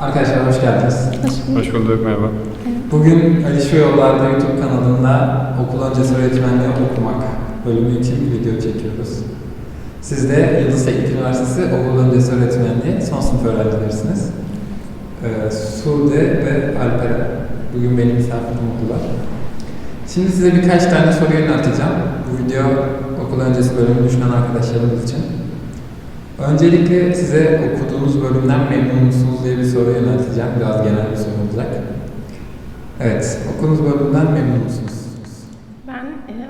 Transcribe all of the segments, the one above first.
Arkadaşlar hoş geldiniz. Hoş bulduk, merhaba. Bugün Ali Şu Yollar'da YouTube kanalında okul öncesi öğretmenliği okumak bölümü için bir video çekiyoruz. Siz de Yıldız Teknik Üniversitesi okul öncesi öğretmenliği son sınıf öğrencilerisiniz. Ee, Sude ve Alperen bugün benim misafirim oldular. Şimdi size birkaç tane soru yönelteceğim. Bu video okul öncesi bölümü düşünen arkadaşlarımız için. Öncelikle size okuduğunuz bölümden memnun musunuz diye bir soru yönelteceğim. Biraz genel bir soru olacak. Evet, okuduğunuz bölümden memnun musunuz?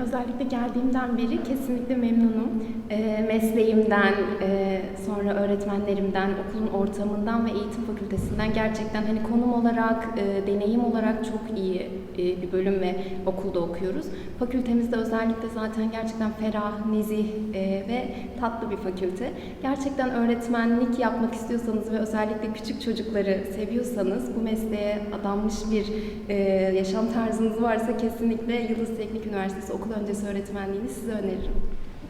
Özellikle geldiğimden beri kesinlikle memnunum. E, mesleğimden, e, sonra öğretmenlerimden, okulun ortamından ve eğitim fakültesinden gerçekten hani konum olarak, e, deneyim olarak çok iyi e, bir bölüm ve okulda okuyoruz. Fakültemizde özellikle zaten gerçekten ferah, nezih e, ve tatlı bir fakülte. Gerçekten öğretmenlik yapmak istiyorsanız ve özellikle küçük çocukları seviyorsanız, bu mesleğe adanmış bir e, yaşam tarzınız varsa kesinlikle Yıldız Teknik Üniversitesi okul öncesi öğretmenliğini size öneririm.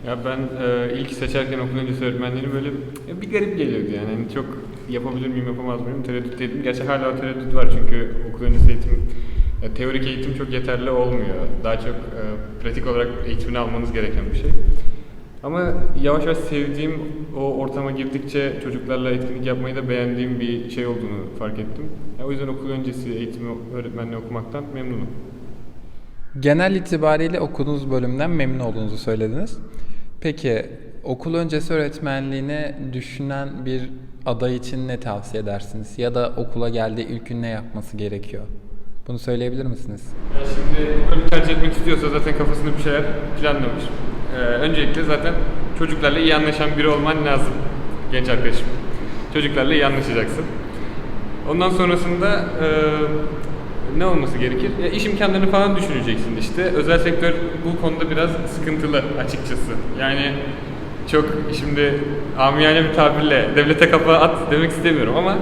Ya ben e, ilk seçerken okul öncesi öğretmenliğini böyle ya bir garip geliyordu yani. Hani çok yapabilir miyim, yapamaz mıyım tereddütteydim. Gerçi hala tereddüt var çünkü okul öncesi eğitim, ya teorik eğitim çok yeterli olmuyor. Daha çok e, pratik olarak eğitimini almanız gereken bir şey. Ama yavaş yavaş sevdiğim o ortama girdikçe çocuklarla etkinlik yapmayı da beğendiğim bir şey olduğunu fark ettim. Ya o yüzden okul öncesi eğitimi öğretmenliği okumaktan memnunum. Genel itibariyle okuduğunuz bölümden memnun olduğunuzu söylediniz. Peki okul öncesi öğretmenliğini düşünen bir aday için ne tavsiye edersiniz? Ya da okula geldiği ilk gün ne yapması gerekiyor? Bunu söyleyebilir misiniz? Ya şimdi bölüm tercih etmek istiyorsa zaten kafasında bir şeyler planlamış. Ee, öncelikle zaten çocuklarla iyi anlaşan biri olman lazım genç arkadaşım. Çocuklarla iyi anlaşacaksın. Ondan sonrasında e, ne olması gerekir? Ya iş imkanlarını falan düşüneceksin işte. Özel sektör bu konuda biraz sıkıntılı açıkçası. Yani çok şimdi amiyane bir tabirle devlete kafa at demek istemiyorum ama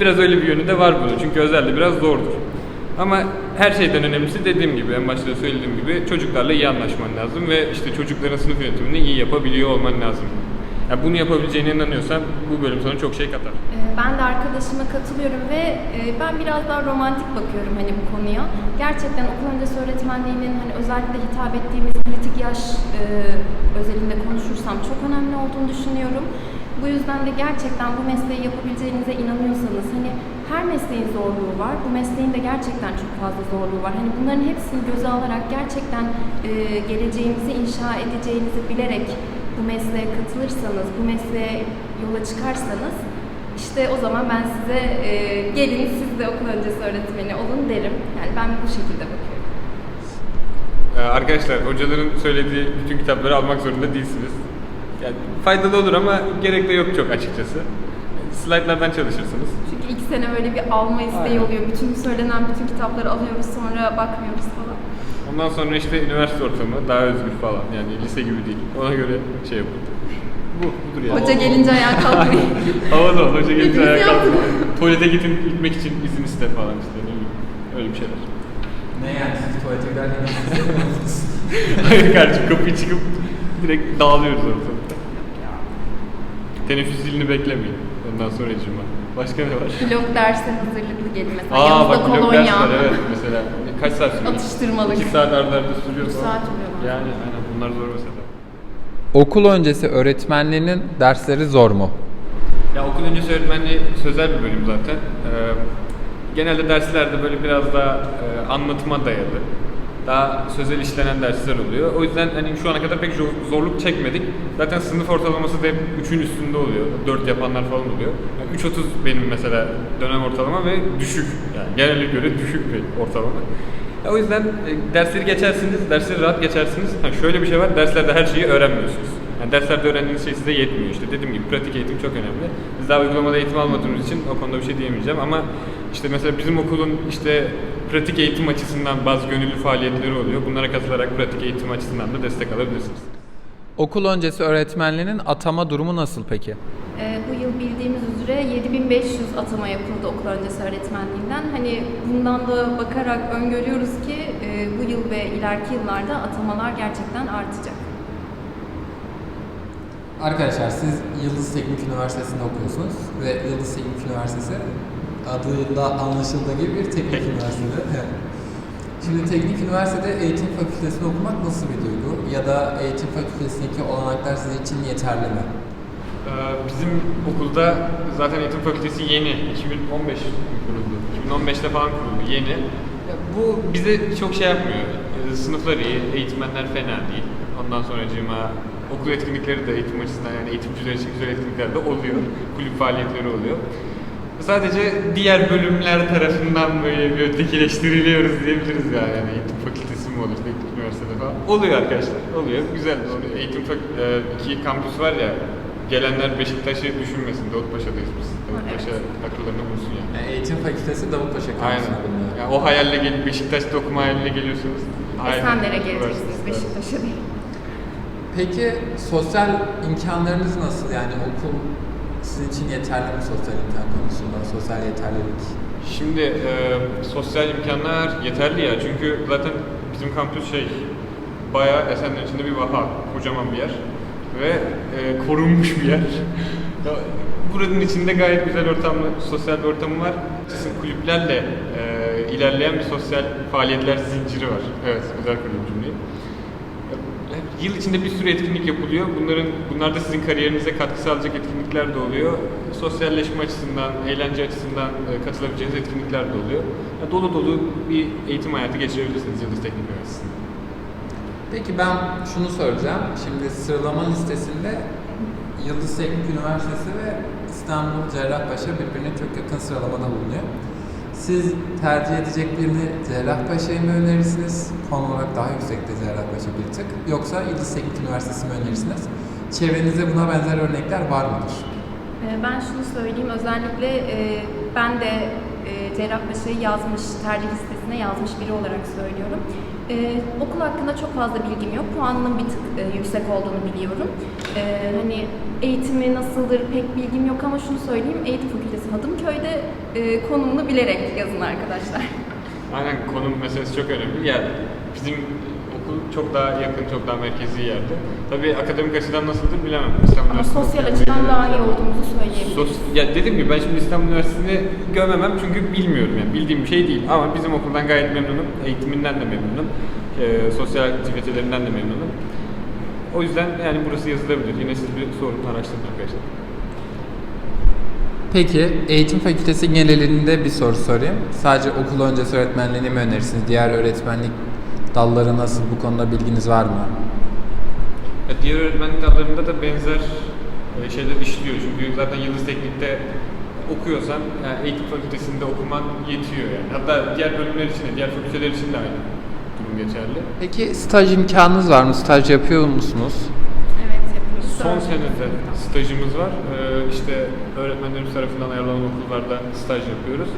biraz öyle bir yönü de var bunun. Çünkü özelde biraz zordur. Ama her şeyden önemlisi dediğim gibi en başta söylediğim gibi çocuklarla iyi anlaşman lazım ve işte çocukların sınıf yönetimini iyi yapabiliyor olman lazım. Yani bunu yapabileceğine inanıyorsan bu bölüm sana çok şey katar. Ben de arkadaşıma katılıyorum ve e, ben biraz daha romantik bakıyorum hani bu konuya. Gerçekten okul öncesi öğretmenliğinin hani özellikle hitap ettiğimiz kritik yaş e, özelinde konuşursam çok önemli olduğunu düşünüyorum. Bu yüzden de gerçekten bu mesleği yapabileceğinize inanıyorsanız hani her mesleğin zorluğu var. Bu mesleğin de gerçekten çok fazla zorluğu var. Hani bunların hepsini göze alarak gerçekten e, geleceğinizi inşa edeceğinizi bilerek bu mesleğe katılırsanız, bu mesleğe yola çıkarsanız işte o zaman ben size e, gelin siz de okul öncesi öğretmeni olun derim. Yani ben bu şekilde bakıyorum. Ee, arkadaşlar hocaların söylediği bütün kitapları almak zorunda değilsiniz. Yani faydalı olur ama gerek de yok çok açıkçası. Slaytlardan çalışırsınız. Çünkü ilk sene öyle bir alma isteği Aynen. oluyor. Bütün söylenen bütün kitapları alıyoruz sonra bakmıyoruz falan. Ondan sonra işte üniversite ortamı daha özgür falan. Yani lise gibi değil. Ona göre şey yapın. Bu, budur yani. Hoca gelince ayağa kalkmayın. Havalı. Hoca gelince Hepimiz ayağa yaptık. kalkıyor. Tuvalete gidin, gitmek için izin iste falan işte. Ne bileyim. Öyle bir şeyler. Ne yani siz tuvalete giderken istemiyor musunuz? Hayır kardeşim kapıyı çıkıp direkt dağılıyoruz ortalıkta. Teneffüs zilini beklemeyin. Ondan sonra icma. Başka ne var? Blok derse hazırlıklı gelin mesela. Aa Yanınızda bak blok kolonya, ders var evet mesela. Kaç saat sürüyor? atıştırmalık. 2 saat arda arda sürüyor Üç falan. saat bazen. Yani aynen bunlar zor mesela. Okul öncesi öğretmenliğinin dersleri zor mu? Ya okul öncesi öğretmenliği sözel bir bölüm zaten. Ee, genelde derslerde böyle biraz daha e, anlatıma dayalı. Daha sözel işlenen dersler oluyor. O yüzden hani şu ana kadar pek zor- zorluk çekmedik. Zaten sınıf ortalaması da hep 3'ün üstünde oluyor. 4 yapanlar falan oluyor. Yani 3.30 benim mesela dönem ortalama ve düşük. Yani genele göre düşük bir ortalama. Ya o yüzden e, dersleri geçersiniz, dersleri rahat geçersiniz. Ha, şöyle bir şey var, derslerde her şeyi öğrenmiyorsunuz. Yani derslerde öğrendiğiniz şey size yetmiyor işte. Dediğim gibi pratik eğitim çok önemli. Biz daha uygulamada eğitim almadığımız için o konuda bir şey diyemeyeceğim ama işte mesela bizim okulun işte pratik eğitim açısından bazı gönüllü faaliyetleri oluyor. Bunlara katılarak pratik eğitim açısından da destek alabilirsiniz. Okul öncesi öğretmenliğinin atama durumu nasıl peki? Ee, üzere 7500 atama yapıldı okul öncesi öğretmenliğinden. Hani bundan da bakarak öngörüyoruz ki e, bu yıl ve ileriki yıllarda atamalar gerçekten artacak. Arkadaşlar siz Yıldız Teknik Üniversitesi'nde okuyorsunuz ve Yıldız Teknik Üniversitesi adında anlaşıldığı gibi bir teknik Teknik. üniversitede. Şimdi teknik üniversitede eğitim fakültesini okumak nasıl bir duygu? Ya da eğitim fakültesindeki olanaklar sizin için yeterli mi? Ee, Bizim okulda zaten eğitim fakültesi yeni. 2015 kuruldu. 2015'te falan kuruldu. Yeni. Bu bize çok şey yapmıyor. Ee, Sınıflar iyi, eğitmenler fena değil. Ondan sonra cima okul etkinlikleri de eğitim açısından yani eğitimciler için güzel etkinlikler de oluyor. Kulüp faaliyetleri oluyor. Sadece diğer bölümler tarafından böyle bir ötekileştiriliyoruz diyebiliriz yani. yani eğitim fakültesi mi olur, teknik üniversitede falan. Oluyor arkadaşlar, oluyor. Güzel. Doğru. Eğitim fak- e, iki kampüs var ya, gelenler Beşiktaş'ı düşünmesin. Davutpaşa'dayız biz. Davutpaşa akıllarını bulsun yani. Yani eğitim fakültesi Davutpaşa Aynen. kampüsünde bulunuyor. Yani o hayalle gelip Beşiktaş'ta okuma hayalle geliyorsunuz. Esenler'e Aynen. geleceksiniz Beşiktaş'a değil. Peki sosyal imkanlarınız nasıl? Yani okul sizin için yeterli mi sosyal imkan konusunda, sosyal yeterlilik? Şimdi e, sosyal imkanlar yeterli ya çünkü zaten bizim kampüs şey bayağı Esenler içinde bir vaha, kocaman bir yer ve e, korunmuş bir yer. Buranın içinde gayet güzel ortamlı, sosyal bir ortamı var. Sizin kulüplerle e, ilerleyen bir sosyal faaliyetler zinciri var. Evet, güzel kurdum cümleyi. Yıl içinde bir sürü etkinlik yapılıyor. Bunların bunlar da sizin kariyerinize katkı sağlayacak etkinlikler de oluyor. Sosyalleşme açısından, eğlence açısından e, katılabileceğiniz etkinlikler de oluyor. Ya dolu dolu bir eğitim hayatı geçirebilirsiniz Yıldız Teknik Üniversitesi'nde. Peki ben şunu soracağım. Şimdi sıralama listesinde Yıldız Teknik Üniversitesi ve İstanbul Cerrahpaşa birbirine çok yakın sıralamada bulunuyor. Siz tercih edecek birini Cerrahpaşa'yı mı önerirsiniz? Puan olarak daha yüksekte Cerrahpaşa bir tık. Yoksa Yıldız Teknik Üniversitesi mi önerirsiniz? Çevrenizde buna benzer örnekler var mıdır? Ee, Ben şunu söyleyeyim, özellikle e, ben de e, Cerrahpaşa'yı yazmış, tercih listesine yazmış biri olarak söylüyorum. E, okul hakkında çok fazla bilgim yok. Puanının bir tık e, yüksek olduğunu biliyorum. E, hani eğitimi nasıldır pek bilgim yok ama şunu söyleyeyim, Eğitim Fakültesi Hadımköy'de e, konumunu bilerek yazın arkadaşlar. Aynen konum meselesi çok önemli. Yani bizim çok daha yakın, çok daha merkezi yerde. Tabii akademik açıdan nasıldır bilemem. İstanbul Ama Üniversitesi sosyal açıdan daha iyi olduğumuzu söyleyebilirim. Sos, ya dediğim gibi ben şimdi İstanbul Üniversitesi'ni gömemem çünkü bilmiyorum yani bildiğim bir şey değil. Ama bizim okuldan gayet memnunum. Eğitiminden de memnunum. Ee, sosyal aktivitelerinden de memnunum. O yüzden yani burası yazılabilir. Yine siz bir sorun araştırın arkadaşlar. Peki eğitim fakültesi genelinde bir soru sorayım. Sadece okul öncesi öğretmenliğini mi önerirsiniz? Diğer öğretmenlik dalları nasıl? Bu konuda bilginiz var mı? Ya diğer öğretmenlik dallarında da benzer e, şeyler işliyor. Çünkü zaten Yıldız Teknik'te okuyorsan yani eğitim fakültesinde okuman yetiyor yani. Hatta diğer bölümler için de, diğer fakülteler için de aynı durum geçerli. Peki staj imkanınız var mı? Staj yapıyor musunuz? Son senede stajımız var. Ee, işte öğretmenlerimiz tarafından ayarlanan okullarda staj yapıyoruz.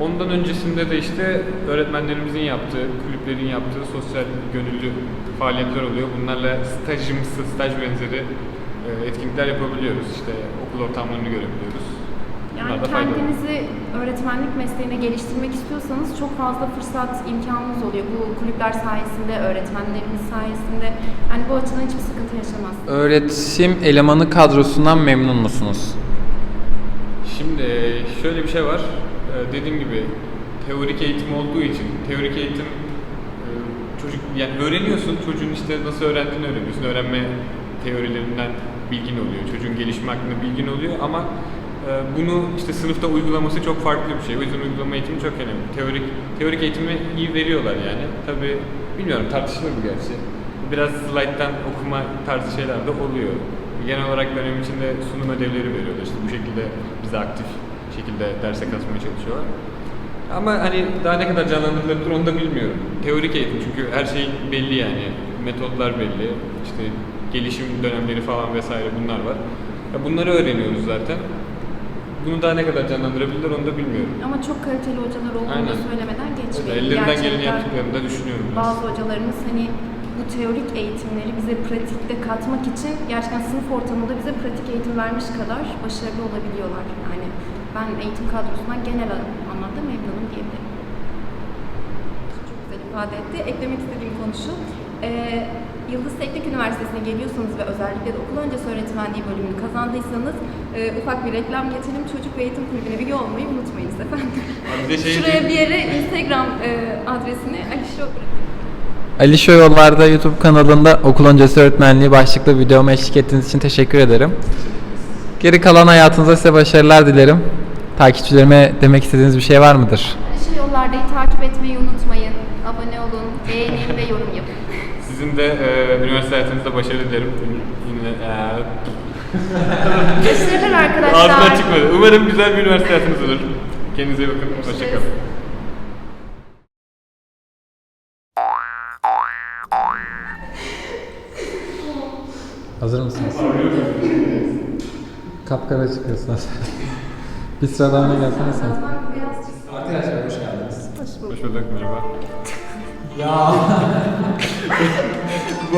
Ondan öncesinde de işte öğretmenlerimizin yaptığı, kulüplerin yaptığı sosyal gönüllü faaliyetler oluyor. Bunlarla stajımsı, staj benzeri e, etkinlikler yapabiliyoruz. İşte okul ortamlarını görebiliyoruz. Yani kendinizi öğretmenlik mesleğine geliştirmek istiyorsanız çok fazla fırsat imkanınız oluyor. Bu kulüpler sayesinde, öğretmenlerimiz sayesinde. Yani bu açıdan hiçbir sıkıntı yaşamazsınız. Öğretim elemanı kadrosundan memnun musunuz? Şimdi e, şöyle bir şey var. E, Dediğim gibi teorik eğitim olduğu için teorik eğitim e, çocuk yani öğreniyorsun çocuğun işte nasıl öğrendiğini öğreniyorsun. Öğrenme teorilerinden bilgin oluyor. Çocuğun gelişme hakkında bilgin oluyor ama bunu işte sınıfta uygulaması çok farklı bir şey. O yüzden uygulama eğitimi çok önemli. Teorik teorik eğitimi iyi veriyorlar yani. Tabi bilmiyorum tartışılır bu gerçi. Biraz slayttan okuma tarzı şeyler de oluyor. Genel olarak dönem içinde sunum ödevleri veriyorlar. İşte bu şekilde bize aktif şekilde derse katmaya çalışıyorlar. Ama hani daha ne kadar canlandırılabilir onu da bilmiyorum. Teorik eğitim çünkü her şey belli yani. Metodlar belli. İşte gelişim dönemleri falan vesaire bunlar var. Ya bunları öğreniyoruz zaten. Bunu daha ne kadar canlandırabilirler onu da bilmiyorum. Ama çok kaliteli hocalar olduğunu Aynen. söylemeden Öyle geçmeyin. ellerinden geleni yaptıklarını da düşünüyorum. Bazı hocalarımız hani bu teorik eğitimleri bize pratikte katmak için gerçekten sınıf ortamında bize pratik eğitim vermiş kadar başarılı olabiliyorlar. Yani ben eğitim kadrosundan genel anlamda memnunum diyebilirim. Çok güzel ifade etti. Eklemek istediğim konu şu. Ee, Yıldız Teknik Üniversitesi'ne geliyorsanız ve özellikle de okul öncesi öğretmenliği bölümünü kazandıysanız e, ufak bir reklam geçelim. Çocuk ve Eğitim Kulübü'ne üye olmayı unutmayınız efendim. Bize şey Şuraya bir yere Instagram e, adresini Ali Show Ali Show Yollar'da YouTube kanalında okul öncesi öğretmenliği başlıklı videoma eşlik ettiğiniz için teşekkür ederim. Geri kalan hayatınızda size başarılar dilerim. Takipçilerime demek istediğiniz bir şey var mıdır? Ali Show Yollarda'yı takip etmeyi unutmayın. Abone olun, beğenin ve yorum yapın. Sizin de e, üniversite hayatınızda başarı dilerim. Yine e, Başarılar arkadaşlar. ağzımdan çıkmadı. Umarım güzel bir üniversite hayatınız olur. Kendinize iyi bakın. Hoşçakalın. Hazır mısınız? Kapkara çıkıyorsunuz. bir sıradan da gelsene sen. Arkadaşlar hoş geldiniz. Hoş bulduk. Merhaba. Ya.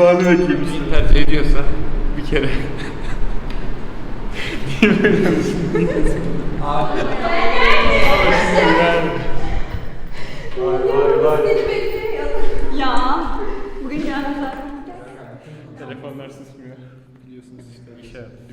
Anı bekliyorum. Kim tercih ediyorsa bir kere. Ya, bugün geldim zaten. Telefonlar susmuyor. Biliyorsunuz işte iş hayatı, business'lar.